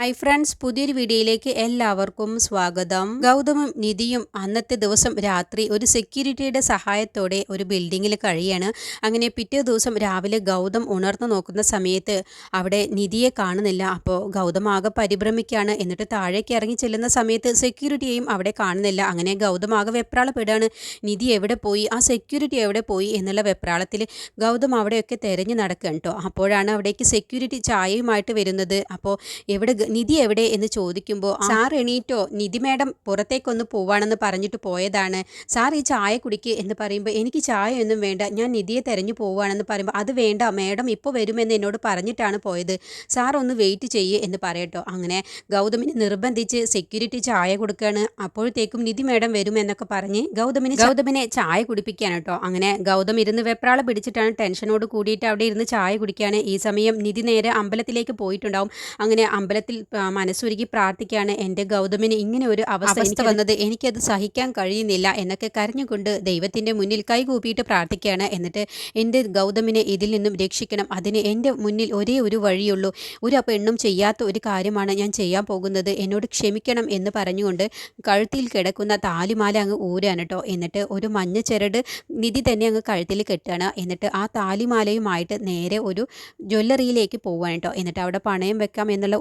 Hi friends പുതിയൊരു വീഡിയോയിലേക്ക് എല്ലാവർക്കും സ്വാഗതം. ഗൗതമും നിധിയും അന്നത്തെ ദിവസം രാത്രി ഒരു സെക്യൂരിറ്റിയുടെ സഹായത്തോടെ ഒരു ബിൽഡിങ്ങിൽ കഴിയാണ്. അങ്ങനെ പിറ്റേ ദിവസം രാവിലെ ഗൗതം ഉണർന്നു നോക്കുന്ന സമയത്ത് അവിടെ നിധിയെ കാണുന്നില്ല. അപ്പോൾ ഗൗതം ആകെ പരിഭ്രമിക്കുകയാണ്. എന്നിട്ട് താഴേക്ക് ഇറങ്ങി ചെല്ലുന്ന സമയത്ത് സെക്യൂരിറ്റിയെയും അവിടെ കാണുന്നില്ല. അങ്ങനെ ഗൗതം ആകെ വെപ്രാളപ്പെടുകയാണ്. നിധി എവിടെ പോയി? ആ സെക്യൂരിറ്റി എവിടെ പോയി? എന്നുള്ള വെപ്രാളത്തിൽ ഗൗതം അവിടെയൊക്കെ തിരഞ്ഞു നടക്കുക കേട്ടോ അപ്പോഴാണ് അവിടേക്ക് സെക്യൂരിറ്റി ചായയുമായിട്ട് വരുന്നത്. അപ്പോൾ എവിടെ നിധി എവിടെ എന്ന് ചോദിക്കുമ്പോൾ സാർ എണീറ്റോ നിധി മേഡം പുറത്തേക്കൊന്ന് പോവാണെന്ന് പറഞ്ഞിട്ട് പോയതാണ്. സാർ ഈ ചായ കുടിക്കുക എന്ന് പറയുമ്പോൾ എനിക്ക് ചായ ഒന്നും വേണ്ട ഞാൻ നിധിയെ തെരഞ്ഞു പോവുകയാണെന്ന് പറയുമ്പോൾ അത് വേണ്ട മേഡം ഇപ്പോൾ വരുമെന്ന് എന്നോട് പറഞ്ഞിട്ടാണ് പോയത്. സാർ ഒന്ന് വെയിറ്റ് ചെയ്യേ എന്ന് പറയട്ടോ. അങ്ങനെ ഗൗതമിനെ നിർബന്ധിച്ച് സെക്യൂരിറ്റി ചായ കൊടുക്കുകയാണ് അപ്പോഴത്തേക്കും നിധി മേഡം വരുമെന്നൊക്കെ പറഞ്ഞ് ഗൗതമിന് ഗൗതമിനെ ചായ കുടിപ്പിക്കാൻ കേട്ടോ. അങ്ങനെ ഗൗതം ഇരുന്ന് വെപ്രാള പിടിച്ചിട്ടാണ് ടെൻഷനോട് കൂടിയിട്ട് അവിടെ ഇരുന്ന് ചായ കുടിക്കുകയാണ് ഈ സമയം നിധി നേരെ അമ്പലത്തിലേക്ക് പോയിട്ടുണ്ടാവും. അങ്ങനെ അമ്പലത്തിൽ മനസ്സുരുക്കി പ്രാർത്ഥിക്കുകയാണ് എന്റെ ഗൗതമിന് ഇങ്ങനെ ഒരു അവസ്ഥ വന്നത്. എനിക്കത് സഹിക്കാൻ കഴിയുന്നില്ല എന്നൊക്കെ കരഞ്ഞുകൊണ്ട് ദൈവത്തിന്റെ മുന്നിൽ കൈകൂപ്പിയിട്ട് പ്രാർത്ഥിക്കുകയാണ്. എന്നിട്ട് എന്റെ ഗൗതമിനെ ഇതിൽ നിന്നും രക്ഷിക്കണം. അതിന് എന്റെ മുന്നിൽ ഒരേ ഒരു വഴിയുള്ളൂ. ഒരു പെണ്ണും ചെയ്യാത്ത ഒരു കാര്യമാണ് ഞാൻ ചെയ്യാൻ പോകുന്നത്. എന്നോട് ക്ഷമിക്കണം എന്ന് പറഞ്ഞുകൊണ്ട് കഴുത്തിൽ കിടക്കുന്ന താലിമാല അങ്ങ് ഊരാണ് കേട്ടോ. എന്നിട്ട് ഒരു മഞ്ഞ ചെരട് നിധി തന്നെ അങ്ങ് കഴുത്തിൽ കെട്ടുകയാണ് എന്നിട്ട് ആ താലിമാലയുമായിട്ട് നേരെ ഒരു ജ്വല്ലറിയിലേക്ക് പോവുകയാണ് കേട്ടോ. എന്നിട്ട് അവിടെ പണയം വെക്കാം എന്നുള്ള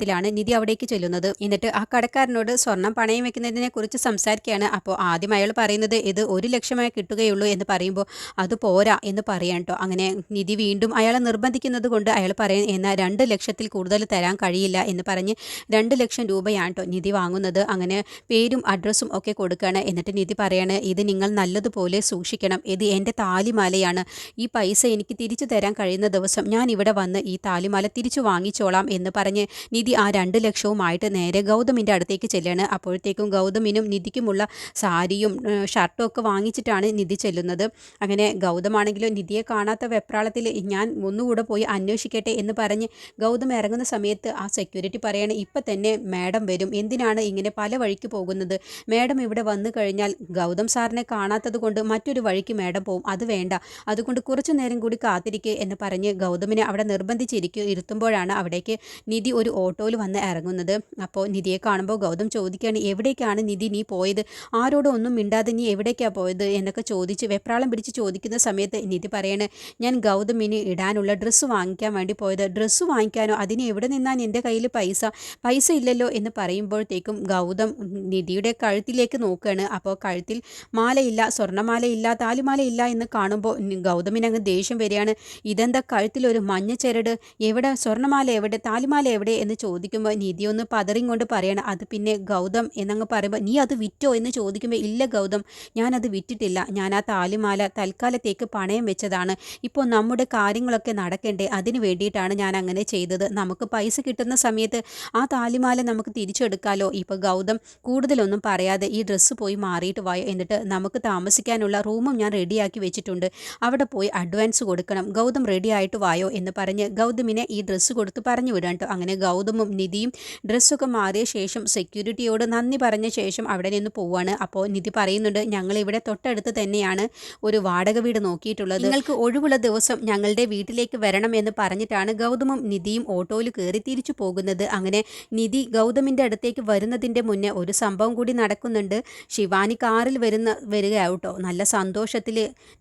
ഉദ്ദേശത്തിലാണ് നിധി അവിടേക്ക് ചെല്ലുന്നത്. എന്നിട്ട് ആ കടക്കാരനോട് സ്വർണം പണയം വെക്കുന്നതിനെ കുറിച്ച് സംസാരിക്കുകയാണ്. അപ്പോൾ ആദ്യം അയാൾ പറയുന്നത് ഇത് ഒരു ലക്ഷമായി കിട്ടുകയുള്ളൂ എന്ന് പറയുമ്പോൾ അത് പോരാ എന്ന് പറയാൻ കേട്ടോ അങ്ങനെ നിധി വീണ്ടും അയാളെ നിർബന്ധിക്കുന്നത് കൊണ്ട് അയാൾ പറയും എന്നാൽ രണ്ട് ലക്ഷത്തിൽ കൂടുതൽ തരാൻ കഴിയില്ല എന്ന് പറഞ്ഞ് രണ്ട് ലക്ഷം രൂപയാണ് കേട്ടോ നിധി വാങ്ങുന്നത്. അങ്ങനെ പേരും അഡ്രസ്സും ഒക്കെ കൊടുക്കുകയാണ് എന്നിട്ട് നിധി പറയാണ് ഇത് നിങ്ങൾ നല്ലതുപോലെ സൂക്ഷിക്കണം. ഇത് എന്റെ താലിമാലയാണ്. ഈ പൈസ എനിക്ക് തിരിച്ചു തരാൻ കഴിയുന്ന ദിവസം ഞാൻ ഇവിടെ വന്ന് ഈ താലിമാല തിരിച്ചു വാങ്ങിച്ചോളാം എന്ന് പറഞ്ഞ് നിധി ആ രണ്ട് ലക്ഷവുമായിട്ട് നേരെ ഗൗതമിന്റെ അടുത്തേക്ക് ചെല്ലുകയാണ് അപ്പോഴത്തേക്കും ഗൗതമിനും നിധിക്കുമുള്ള സാരിയും ഷർട്ടും ഒക്കെ വാങ്ങിച്ചിട്ടാണ് നിധി ചെല്ലുന്നത്. അങ്ങനെ ഗൗതമാണെങ്കിലും നിധിയെ കാണാത്ത വെപ്രാളത്തിൽ ഞാൻ ഒന്നുകൂടെ പോയി അന്വേഷിക്കട്ടെ എന്ന് പറഞ്ഞ് ഗൗതം ഇറങ്ങുന്ന സമയത്ത് ആ സെക്യൂരിറ്റി പറയാണ് ഇപ്പം തന്നെ മാഡം വരും. എന്തിനാണ് ഇങ്ങനെ പല വഴിക്ക് പോകുന്നത്? മാഡം ഇവിടെ വന്നു കഴിഞ്ഞാൽ ഗൗതം സാറിനെ കാണാത്തത് കൊണ്ട് മറ്റൊരു വഴിക്ക് മാഡം പോകും അത് വേണ്ട. അതുകൊണ്ട് കുറച്ചു നേരം കൂടി കാത്തിരിക്കുക എന്ന് പറഞ്ഞ് ഗൗതമിനെ അവിടെ നിർബന്ധിച്ചിരിക്കും ഇരുത്തുമ്പോഴാണ് അവിടേക്ക് നിധി ഒരു ഓട്ടോയിൽ വന്ന് ഇറങ്ങുന്നത്. അപ്പോൾ നിധിയെ കാണുമ്പോൾ ഗൗതം ചോദിക്കുകയാണ് എവിടേക്കാണ് നിധി നീ പോയത്? ആരോടും ഒന്നും മിണ്ടാതെ നീ എവിടേക്കാണ് പോയത്? എന്നൊക്കെ ചോദിച്ച് വെപ്രാളം പിടിച്ച് ചോദിക്കുന്ന സമയത്ത് നിധി പറയാണ് ഞാൻ ഗൗതമിന് ഇടാനുള്ള ഡ്രസ്സ് വാങ്ങിക്കാൻ വേണ്ടി പോയത്. ഡ്രസ്സ് വാങ്ങിക്കാനോ? അതിന് എവിടെ നിന്നാണ് എന്റെ കയ്യിൽ പൈസ? പൈസ ഇല്ലല്ലോ? എന്ന് പറയുമ്പോഴത്തേക്കും ഗൗതം നിധിയുടെ കഴുത്തിലേക്ക് നോക്കുകയാണ്. അപ്പോൾ കഴുത്തിൽ മാലയില്ല സ്വർണമാലയില്ല താലിമാലയില്ല എന്ന് കാണുമ്പോൾ ഗൗതമിന് അങ്ങ് ദേഷ്യം വരികയാണ്. ഇതെന്താ കഴുത്തിലൊരു മഞ്ഞ ചരട്? എവിടെ? സ്വർണമാല എവിടെ? താലിമാല എവിടെ? എന്ന് ചോദിക്കുമ്പോൾ നിധി ഒന്ന് പതറിയും കൊണ്ട് പറയണം. അത് പിന്നെ ഗൗതം എന്നങ്ങ് പറയുമ്പോൾ നീ അത് വിറ്റോ? എന്ന് ചോദിക്കുമ്പോൾ ഇല്ല ഗൗതം. ഞാനത് വിറ്റിട്ടില്ല. ഞാൻ ആ താലിമാല തൽക്കാലത്തേക്ക് പണയം വെച്ചതാണ്. ഇപ്പോൾ നമ്മുടെ കാര്യങ്ങളൊക്കെ നടക്കണ്ടേ? അതിന് വേണ്ടിയിട്ടാണ് ഞാൻ അങ്ങനെ ചെയ്തത്. നമുക്ക് പൈസ കിട്ടുന്ന സമയത്ത് ആ താലിമാല നമുക്ക് തിരിച്ചെടുക്കാലോ? ഇപ്പോൾ ഗൗതം കൂടുതലൊന്നും പറയാതെ ഈ ഡ്രസ്സ് പോയി മാറിയിട്ട് വായോ എന്നിട്ട് നമുക്ക് താമസിക്കാനുള്ള റൂമും ഞാൻ റെഡിയാക്കി വെച്ചിട്ടുണ്ട്. അവിടെ പോയി അഡ്വാൻസ് കൊടുക്കണം. ഗൗതം റെഡി ആയിട്ട് വായോ എന്ന് പറഞ്ഞ് ഗൗതമിനെ ഈ ഡ്രസ്സ് കൊടുത്ത് പറഞ്ഞു വിടാം കേട്ടോ അങ്ങനെ ഗൗതമും നിധിയും. ഡ്രസ്സൊക്കെ മാറിയ ശേഷം സെക്യൂരിറ്റിയോട് നന്ദി പറഞ്ഞ ശേഷം അവിടെ നിന്ന് പോവുകയാണ് അപ്പോൾ നിധി പറയുന്നുണ്ട് ഞങ്ങൾ ഇവിടെ തൊട്ടടുത്ത് തന്നെയാണ് ഒരു വാടക വീട് നോക്കിയിട്ടുള്ളത്. നിങ്ങൾക്ക് ഒഴിവുള്ള ദിവസം ഞങ്ങളുടെ വീട്ടിലേക്ക് വരണം എന്ന് പറഞ്ഞിട്ടാണ് ഗൗതമും നിധിയും ഓട്ടോയിൽ കയറി തിരിച്ചു പോകുന്നത്. അങ്ങനെ നിധി ഗൗതമിന്റെ അടുത്തേക്ക് വരുന്നതിന്റെ മുന്നേ ഒരു സംഭവം കൂടി നടക്കുന്നുണ്ട്. ശിവാനി കാറിൽ വരുന്ന വരിക കേട്ടോ നല്ല സന്തോഷത്തിൽ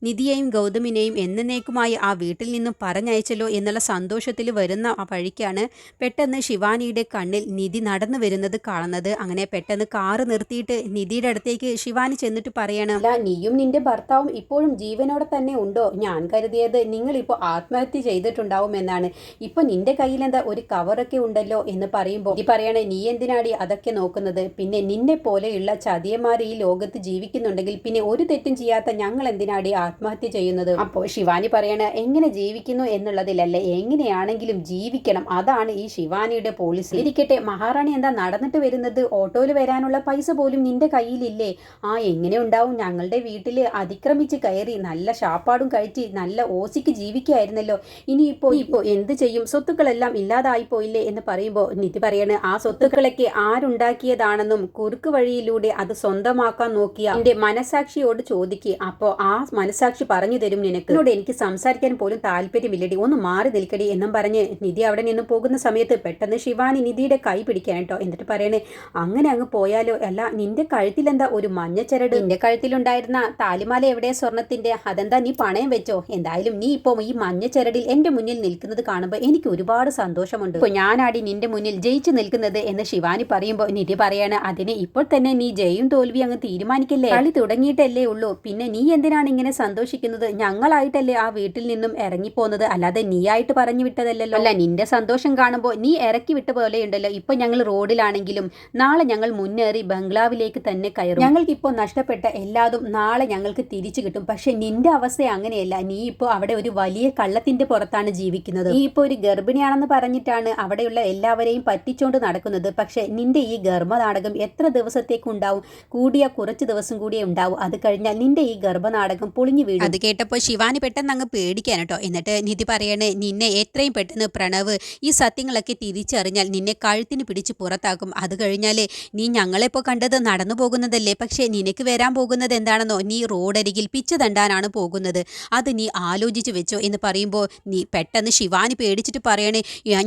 നിധിയെയും ഗൗതമിനെയും എന്നേക്കുമായി ആ വീട്ടിൽ നിന്നും പറഞ്ഞയച്ചല്ലോ എന്നുള്ള സന്തോഷത്തിൽ വരുന്ന ആ വഴിക്കാണ് പെട്ടെന്ന് ശിവാനിയുടെ കണ്ണിൽ നിധി നടന്നു വരുന്നത് കാണുന്നത്. അങ്ങനെ പെട്ടെന്ന് കാറ് നിർത്തിയിട്ട് നിധിയുടെ അടുത്തേക്ക് ശിവാനി ചെന്നിട്ട് പറയണം അല്ല നീയും നിന്റെ ഭർത്താവും ഇപ്പോഴും ജീവനോടെ തന്നെ ഉണ്ടോ? ഞാൻ കരുതിയത് നിങ്ങൾ ഇപ്പോൾ ആത്മഹത്യ ചെയ്തിട്ടുണ്ടാവും എന്നാണ് ഇപ്പൊ നിന്റെ കയ്യിൽ എന്താ ഒരു കവറൊക്കെ ഉണ്ടല്ലോ? എന്ന് പറയുമ്പോൾ ഈ പറയണേ നീ എന്തിനാടി അതൊക്കെ നോക്കുന്നത്? പിന്നെ നിന്നെ പോലെയുള്ള ചതിയന്മാർ ഈ ലോകത്ത് ജീവിക്കുന്നുണ്ടെങ്കിൽ പിന്നെ ഒരു തെറ്റും ചെയ്യാത്ത ഞങ്ങൾ എന്തിനാടി ആത്മഹത്യ ചെയ്യുന്നത്? അപ്പോൾ ശിവാനി പറയണ എങ്ങനെ ജീവിക്കുന്നു എന്നുള്ളതിലല്ലേ എങ്ങനെയാണെങ്കിലും ജീവിക്കണം. അതാണ് ഈ ശിവാനിയുടെ പോളിസി ഇരിക്കട്ടെ മഹാറാണി എന്താ നടന്നിട്ട് വരുന്നത്? ഓട്ടോയിൽ വരാനുള്ള പൈസ പോലും നിന്റെ കയ്യിലില്ലേ? ആ എങ്ങനെ ഉണ്ടാവും? ഞങ്ങളുടെ വീട്ടിൽ അതിക്രമിച്ച് കയറി നല്ല ഷാപ്പാടും കഴിച്ച് നല്ല ഓസിക്ക് ജീവിക്കായിരുന്നല്ലോ. ഇനിയിപ്പോ ഇപ്പോ എന്ത് ചെയ്യും? സ്വത്തുക്കളെല്ലാം ഇല്ലാതായി പോയില്ലേ എന്ന് പറയുമ്പോൾ നിധി പറയാണ് ആ സ്വത്തുക്കളൊക്കെ ആരുണ്ടാക്കിയതാണെന്നും കുറുക്ക് വഴിയിലൂടെ അത് സ്വന്തമാക്കാൻ നോക്കിയ എന്റെ മനസാക്ഷിയോട് ചോദിക്കുക അപ്പോൾ ആ മനസാക്ഷി പറഞ്ഞു തരും നിനക്ക്. എന്നോട് എനിക്ക് സംസാരിക്കാൻ പോലും താല്പര്യമില്ലടി. ഒന്ന് മാറി നിൽക്കടി എന്നും പറഞ്ഞ് നിധി അവിടെ നിന്ന് പോകുന്ന സമയത്ത് പെട്ടെന്ന് ശിവാനി നിധിയുടെ കൈ പിടിക്കാൻ കേട്ടോ എന്നിട്ട് പറയണേ അങ്ങനെ അങ്ങ് പോയാലോ? അല്ല നിന്റെ കഴുത്തിലെന്താ ഒരു മഞ്ഞച്ചരട് നിന്റെ കഴുത്തിലുണ്ടായിരുന്ന താലിമാല എവിടെ സ്വർണത്തിന്റെ? അതെന്താ നീ പണയം വെച്ചോ? എന്തായാലും നീ ഇപ്പോൾ ഈ മഞ്ഞച്ചരടിൽ എന്റെ മുന്നിൽ നിൽക്കുന്നത് കാണുമ്പോൾ എനിക്ക് ഒരുപാട് സന്തോഷമുണ്ട്. ഇപ്പോൾ ഞാനാടി നിന്റെ മുന്നിൽ ജയിച്ചു നിൽക്കുന്നത്? എന്ന് ശിവാനി പറയുമ്പോൾ നിധി പറയാണ് അതിന് ഇപ്പോൾ തന്നെ നീ ജയും തോൽവി അങ്ങ് തീരുമാനിക്കല്ലേ? കളി തുടങ്ങിയിട്ടല്ലേ ഉള്ളൂ. പിന്നെ നീ എന്തിനാണ് ഇങ്ങനെ സന്തോഷിക്കുന്നത്? ഞങ്ങളായിട്ടല്ലേ ആ വീട്ടിൽ നിന്നും ഇറങ്ങിപ്പോന്നത്? അല്ലാതെ ആയിട്ട് പറഞ്ഞു വിട്ടതല്ലല്ലോ. അല്ല നിന്റെ സന്തോഷം കാണുമ്പോൾ നീ ഇറക്കി വിട്ട പോലെയുണ്ടല്ലോ. ഇപ്പൊ ഞങ്ങൾ റോഡിലാണെങ്കിലും നാളെ ഞങ്ങൾ മുന്നേറി ബംഗ്ലാവിലേക്ക് തന്നെ കയറും. ഞങ്ങൾക്ക് ഇപ്പോൾ നഷ്ടപ്പെട്ട എല്ലാതും നാളെ ഞങ്ങൾക്ക് തിരിച്ചു കിട്ടും. പക്ഷെ നിന്റെ അവസ്ഥ അങ്ങനെയല്ല. നീ ഇപ്പോൾ അവിടെ ഒരു വലിയ കള്ളത്തിന്റെ പുറത്താണ് ജീവിക്കുന്നത്. നീ ഇപ്പോൾ ഒരു ഗർഭിണിയാണെന്ന് പറഞ്ഞിട്ടാണ് അവിടെയുള്ള എല്ലാവരെയും പറ്റിച്ചോണ്ട് നടക്കുന്നത്. പക്ഷെ നിന്റെ ഈ ഗർഭനാടകം എത്ര ദിവസത്തേക്ക് ഉണ്ടാവും കൂടിയ കുറച്ച് ദിവസം കൂടിയേ ഉണ്ടാവും. അത് കഴിഞ്ഞാൽ നിന്റെ ഈ ഗർഭനാടകം പൊളിഞ്ഞു വീഴും. അത് കേട്ടപ്പോൾ ശിവാനി പെട്ടെന്ന് അങ്ങ് പേടിക്കാൻ എന്നിട്ട് നിധി പറയണേ നിന്നെ എത്രയും പെട്ടെന്ന് പ്രണവ് ഈ സത്യങ്ങളൊക്കെ തിരിച്ചറിഞ്ഞാൽ നിന്നെ കഴുത്തിന് പിടിച്ച് പുറത്താക്കും. അത് കഴിഞ്ഞാലേ നീ ഞങ്ങളെപ്പോൾ കണ്ടത് നടന്നു പോകുന്നതല്ലേ? പക്ഷേ നിനക്ക് വരാൻ പോകുന്നത് എന്താണെന്നോ? നീ റോഡരികിൽ പിച്ച് തണ്ടാനാണ് പോകുന്നത്. അത് നീ ആലോചിച്ച് വെച്ചോ എന്ന് പറയുമ്പോൾ നീ പെട്ടെന്ന് ശിവാനി പേടിച്ചിട്ട് പറയണേ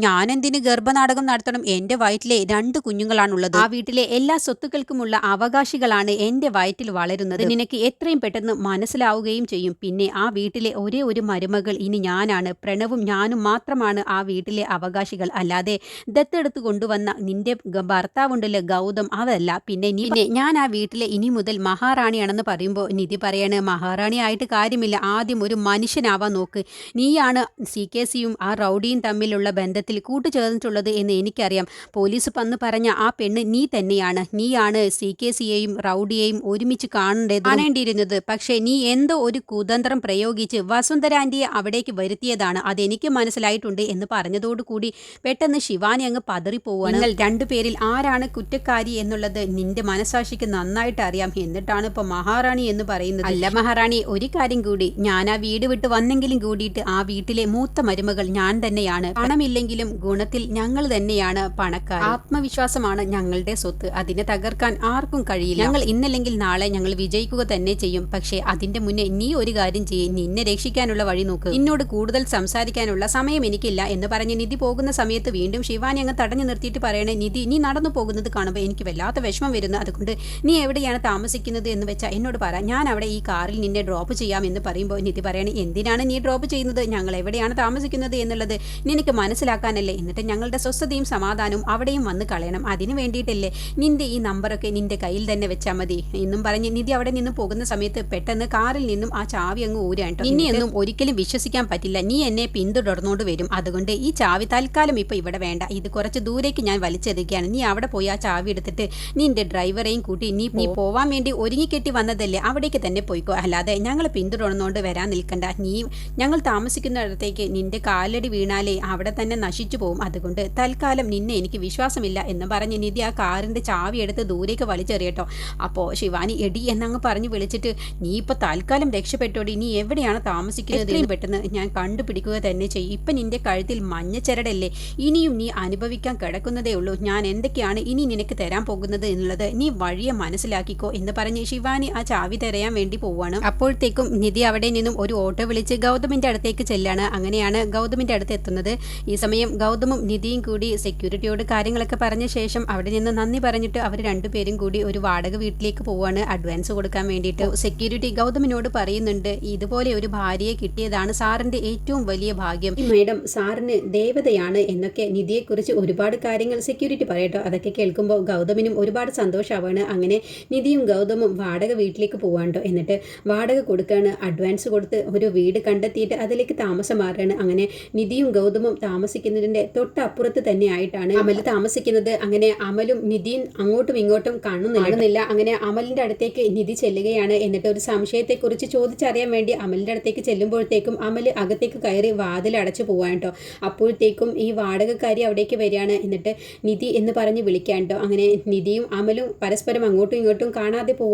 ഞാനെന്തിന് ഗർഭനാടകം നടത്തണം? എന്റെ വയറ്റിലെ രണ്ട് കുഞ്ഞുങ്ങളാണുള്ളത്. ആ വീട്ടിലെ എല്ലാ സ്വത്തുക്കൾക്കുമുള്ള അവകാശികളാണ് എന്റെ വയറ്റിൽ വളരുന്നത്. നിനക്ക് എത്രയും പെട്ടെന്ന് മനസ്സിലാവുകയും ചെയ്യും. പിന്നെ ആ വീട്ടിലെ ഒരേ ഒരു മരുമകൾ ഇനി ഞാനാണ്. പ്രണവും ഞാനും മാത്രമാണ് ആ വീട്ടിലെ അവകാശികൾ. അല്ലാതെ ദത്തെടുത്ത് കൊണ്ടുവന്ന നിന്റെ ഭർത്താവുണ്ടല്ലോ ഗൗതം അതല്ല. പിന്നെ നീ ഞാൻ ആ വീട്ടിലെ ഇനി മുതൽ മഹാറാണിയാണെന്ന് പറയുമ്പോൾ നിധി പറയാണ് മഹാറാണി ആയിട്ട് കാര്യമില്ല. ആദ്യം ഒരു മനുഷ്യനാവാൻ നോക്ക്. നീയാണ് സി കെ സിയും ആ റൗഡിയും തമ്മിലുള്ള ബന്ധത്തിൽ കൂട്ടുചേർന്നിട്ടുള്ളത് എന്ന് എനിക്കറിയാം. പോലീസ് പന്ന് പറഞ്ഞ ആ പെണ്ണ് നീ തന്നെയാണ്. നീയാണ് സി കെ സിയെയും റൗഡിയെയും ഒരുമിച്ച് കാണേണ്ടത് കാണേണ്ടിയിരുന്നത്. പക്ഷേ നീ എന്തോ ഒരു കുതന്ത്രം പ്രയോഗിച്ച് വസുന്ധരാന്റിയെ അവിടേക്ക് വരുത്തിയതാണ്. അതെനിക്ക് മനസ്സിലായിട്ടുണ്ട് എന്ന് പറഞ്ഞതോടുകൂടി പെട്ടെന്ന് ശിവാനി അങ്ങ് പതറിപ്പോവാണ് നിങ്ങൾ രണ്ടുപേരിൽ ആരാണ് കുറ്റക്കാരി എന്നുള്ളത് നിന്റെ മനസാക്ഷിക്ക് നന്നായിട്ട് അറിയാം. എന്നിട്ടാണ് ഇപ്പൊ മഹാറാണി എന്ന് പറയുന്നത്. അല്ല മഹാറാണി ഒരു കാര്യം കൂടി. ഞാൻ ആ വീട് വിട്ട് വന്നെങ്കിലും കൂടിയിട്ട് ആ വീട്ടിലെ മൂത്ത മരുമകൾ ഞാൻ തന്നെയാണ്. പണമില്ലെങ്കിലും ഗുണത്തിൽ ഞങ്ങൾ തന്നെയാണ് പണക്കാർ ആത്മവിശ്വാസമാണ് ഞങ്ങളുടെ സ്വത്ത്. അതിനെ തകർക്കാൻ ആർക്കും കഴിയില്ല. ഞങ്ങൾ ഇന്നല്ലെങ്കിൽ നാളെ ഞങ്ങൾ വിജയിക്കുക തന്നെ ചെയ്യും. പക്ഷേ അതിന്റെ മുന്നേ നീ ഒരു കാര്യം ചെയ്യും. നിന്നെ രക്ഷിക്കാനുള്ള വഴി നോക്ക്. നിന്നോട് കൂടുതൽ സംസാരിക്കാനുള്ള സമയം എനിക്കില്ല എന്ന് പറഞ്ഞ് നിധി പോകുന്ന സമയത്ത് വീണ്ടും ശിവാനി അങ്ങ് തടഞ്ഞു നിർത്തിയിട്ട് പറയണേ നിധി നീ നടന്നു പോകുന്നത് കാണുമ്പോൾ എനിക്ക് വല്ലാത്ത വിഷമം വരുന്നു അതുകൊണ്ട് നീ എവിടെയാണ് താമസിക്കുന്നത് എന്ന് വെച്ചാൽ എന്നോട് പറ. ഞാൻ അവിടെ ഈ കാറിൽ നിന്നെ ഡ്രോപ്പ് ചെയ്യാം എന്ന് പറയുമ്പോൾ നിധി പറയണേ എന്തിനാണ് നീ ഡ്രോപ്പ് ചെയ്യുന്നത്? ഞങ്ങൾ എവിടെയാണ് താമസിക്കുന്നത് എന്നുള്ളത് നിനക്ക് മനസ്സിലാക്കാനല്ലേ? എന്നിട്ട് ഞങ്ങളുടെ സ്വസ്ഥതയും സമാധാനവും അവിടെയും വന്ന് കളയണം. അതിന് വേണ്ടിയിട്ടല്ലേ നിന്റെ ഈ നമ്പറൊക്കെ നിന്റെ കയ്യിൽ തന്നെ വെച്ചാൽ മതി. എന്നും പറഞ്ഞ് നിധി അവിടെ നിന്ന് പോകുന്ന സമയത്ത് പെട്ടെന്ന് കാറിൽ നിന്നും ആ ചാവി അങ്ങ് ഊരാട്ടോ നിന്നെയൊന്നും ഒരിക്കലും വിശ്വസിക്കാൻ പറ്റില്ല. നീ എന്നെ പിന്തുടർന്നുകൊണ്ട് വരും. അതുകൊണ്ട് ഈ ചാവി തൽക്കാലം ഇപ്പൊ ഇവിടെ വേണ്ട. ഇത് കുറച്ച് ദൂരേക്ക് ഞാൻ വലിച്ചെടുക്കുകയാണ് നീ അവിടെ പോയി ആ ചാവി എടുത്തിട്ട് നിന്റെ ഡ്രൈവറെയും കൂട്ടി നീ നീ പോവാൻ വേണ്ടി ഒരുങ്ങിക്കെട്ടി വന്നതല്ലേ? അവിടേക്ക് തന്നെ പോയിക്കോ. അല്ലാതെ ഞങ്ങൾ പിന്തുടർന്നുകൊണ്ട് വരാൻ നിൽക്കണ്ട. നീ ഞങ്ങൾ താമസിക്കുന്നിടത്തേക്ക് നിന്റെ കാലടി വീണാലേ അവിടെ തന്നെ നശിച്ചു പോകും അതുകൊണ്ട് തൽക്കാലം നിന്നെ എനിക്ക് വിശ്വാസമില്ല എന്ന് പറഞ്ഞ് നിധി ആ കാറിന്റെ ചാവി എടുത്ത് ദൂരേക്ക് വലിച്ചെറിയട്ടോ. അപ്പോൾ ശിവാനി എടി എന്നങ്ങ് പറഞ്ഞ് വിളിച്ചിട്ട് നീ ഇപ്പൊ തൽക്കാലം രക്ഷപ്പെട്ടോടി. നീ എവിടെയാണ് താമസിക്കുന്നത് പെട്ടെന്ന് ഞാൻ കണ്ടുപിടിക്കുക തന്നെ ചെയ്യും. ഇപ്പൊ നിന്റെ കഴുത്തിൽ മഞ്ഞച്ചരടല്ലേ ഇനിയും നീ അനുഭവിക്കാൻ കിടക്കുന്നതേ ഉള്ളൂ. ഞാൻ എന്തൊക്കെയാണ് ഇനി നിനക്ക് തരാൻ പോകുന്നത് എന്നുള്ളത് നീ വഴിയെ മനസ്സിലാക്കിക്കോ എന്ന് പറഞ്ഞ് ശിവാനി ആ ചാവി തരയാൻ വേണ്ടി പോവാണ്. അപ്പോഴത്തേക്കും നിധി അവിടെ നിന്നും ഒരു ഓട്ടോ വിളിച്ച് ഗൗതമിന്റെ അടുത്തേക്ക് ചെല്ലാണ്. അങ്ങനെയാണ് ഗൗതമിന്റെ അടുത്ത് എത്തുന്നത്. ഈ സമയം ഗൗതമും നിധിയും കൂടി സെക്യൂരിറ്റിയോട് കാര്യങ്ങളൊക്കെ പറഞ്ഞ ശേഷം അവിടെ നിന്ന് നന്ദി പറഞ്ഞിട്ട് അവർ രണ്ടുപേരും കൂടി ഒരു വാടക വീട്ടിലേക്ക് പോവാണ് അഡ്വാൻസ് കൊടുക്കാൻ വേണ്ടിയിട്ട്. സെക്യൂരിറ്റി ഗൗതമിനോട് പറയുന്നുണ്ട് ഇതുപോലെ ഒരു ഭാര്യയെ കിട്ടിയതാണ് സാറിന്റെ ഏറ്റവും വലിയ ഭാഗ്യം. മേഡം സാറിന് ദേവതയാണ് എന്നൊക്കെ നിധിയെക്കുറിച്ച് ഒരുപാട് കാര്യങ്ങൾ സെക്യൂരിറ്റി പറയട്ടോ. അതൊക്കെ കേൾക്കുമ്പോൾ ഗൗതമിനും ഒരുപാട് സന്തോഷമാവാണ് അങ്ങനെ നിധിയും ഗൗതമും വാടക വീട്ടിലേക്ക് പോവാണ്ടോ? എന്നിട്ട് വാടക കൊടുക്കുകയാണ് അഡ്വാൻസ് കൊടുത്ത് ഒരു വീട് കണ്ടെത്തിയിട്ട് അതിലേക്ക് താമസം മാറുകയാണ് അങ്ങനെ നിധിയും ഗൗതമും താമസിക്കുന്നതിന്റെ തൊട്ടപ്പുറത്ത് തന്നെ ആയിട്ടാണ് അമൽ താമസിക്കുന്നത്. അങ്ങനെ അമലും നിധിയും അങ്ങോട്ടും ഇങ്ങോട്ടും കാണുന്നില്ല. അങ്ങനെ അമലിന്റെ അടുത്തേക്ക് നിധി ചെല്ലുകയാണ്. എന്നിട്ട് ഒരു സംശയത്തെക്കുറിച്ച് ചോദിച്ചറിയാൻ വേണ്ടി അമലിന്റെ അടുത്തേക്ക് ചെല്ലുമ്പോഴത്തേക്കും അമൽ അകത്തേക്ക് കയറി വാതിൽ അടച്ചു പോവാൻ കേട്ടോ. അപ്പോഴത്തേക്കും ഈ വാടകക്കാരി അവിടേക്ക് വരികയാണ്. എന്നിട്ട് നിധി എന്ന് പറഞ്ഞ് വിളിക്കാൻ കേട്ടോ അങ്ങനെ നിധിയും അമലും പരസ്പരം അങ്ങോട്ടും ഇങ്ങോട്ടും കാണാതെ പോവാ